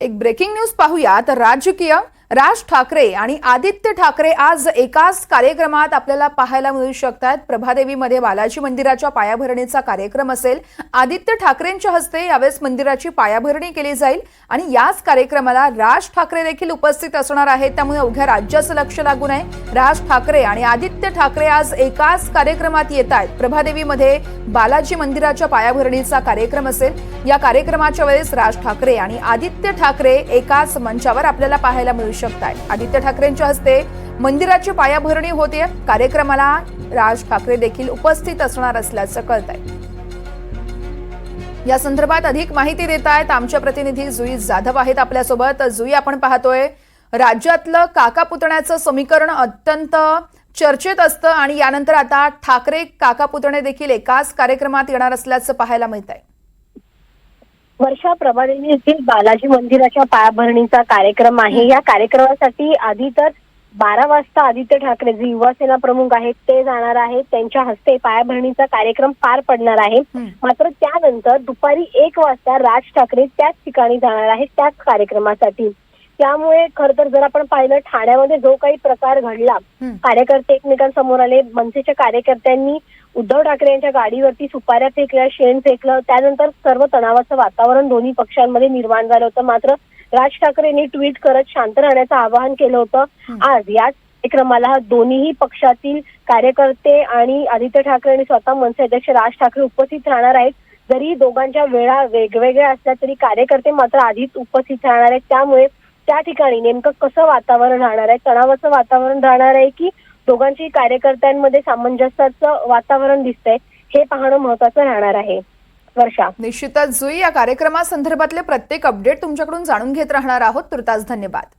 एक breaking news पाहूया. तर राजकीय राज ठाकरे आणि आदित्य ठाकरे आज एकाच कार्यक्रमात आपल्याला पाहायला मिळू शकतात. प्रभादेवीमध्ये बालाजी मंदिराच्या पायाभरणीचा कार्यक्रम असेल. आदित्य ठाकरेंच्या हस्ते यावेळेस मंदिराची पायाभरणी केली जाईल आणि याच कार्यक्रमाला राज ठाकरे देखील उपस्थित असणार आहेत. त्यामुळे अवघ्या राज्याचं लक्ष लागून आहे. राज ठाकरे आणि आदित्य ठाकरे आज एकाच कार्यक्रमात येत आहेत. प्रभादेवीमध्ये बालाजी मंदिराच्या पायाभरणीचा कार्यक्रम असेल. या कार्यक्रमाच्या वेळेस राज ठाकरे आणि आदित्य ठाकरे एकाच मंचावर आपल्याला पाहायला मिळू शकताय आदित्य ठाकरेंच्या हस्ते मंदिराची पायाभरणी होते. कार्यक्रमाला राज ठाकरे देखील उपस्थित असणार असल्याचं कळत आहे या संदर्भात अधिक माहिती देत आहेत आमच्या प्रतिनिधी जुई जाधव आहेत आपल्यासोबत. जुई आपण पाहतोय राज्यातलं काका पुतण्याचं समीकरण अत्यंत चर्चेत असतं आणि यानंतर आता ठाकरे काका पुतणे देखील एकाच कार्यक्रमात येणार असल्याचं पाहायला मिळत आहे वर्षा येथील बालाजी मंदिराच्या पायाभरणीचा कार्यक्रम आहे या कार्यक्रमासाठी आधी तर बारा वाजता आदित्य ठाकरे जे युवा सेना प्रमुख आहेत ते जाणार आहेत त्यांच्या हस्ते पायाभरणीचा कार्यक्रम पार पडणार आहे. मात्र त्यानंतर दुपारी एक वाजता राज ठाकरे त्याच ठिकाणी जाणार आहेत त्याच कार्यक्रमासाठी त्यामुळे खर तर जर आपण पाहिलं ठाण्यामध्ये जो काही प्रकार घडला. कार्यकर्ते एकमेकांसमोर आले मनसेच्या कार्यकर्त्यांनी उद्धव ठाकरे यांच्या गाडीवरती सुपाऱ्या फेकल्या शेण फेकलं त्यानंतर सर्व तणावाचं वातावरण दोन्ही पक्षांमध्ये निर्माण झालं होतं. मात्र राज ठाकरेंनी ट्विट करत शांत राहण्याचं आवाहन केलं होतं. आज याच कार्यक्रमाला दोन्ही पक्षातील कार्यकर्ते आणि आदित्य ठाकरे आणि स्वतः मनसे अध्यक्ष राज ठाकरे उपस्थित राहणार आहेत. जरी दोघांच्या वेळा वेगवेगळ्या असल्या तरी कार्यकर्ते मात्र आधीच उपस्थित राहणार आहेत. त्यामुळे त्या ठिकाणी नेमकं कसं वातावरण राहणार आहे? तणावाचं वातावरण राहणार आहे की दोघांची कार्यकर्त्यांमध्ये सामंजस्याचं वातावरण दिसतंय. हे पाहणं महत्वाचं राहणार आहे. वर्षा. निश्चितच जुई या कार्यक्रमासंदर्भातले प्रत्येक अपडेट तुमच्याकडून जाणून घेत राहणार आहोत. तुर्तास धन्यवाद.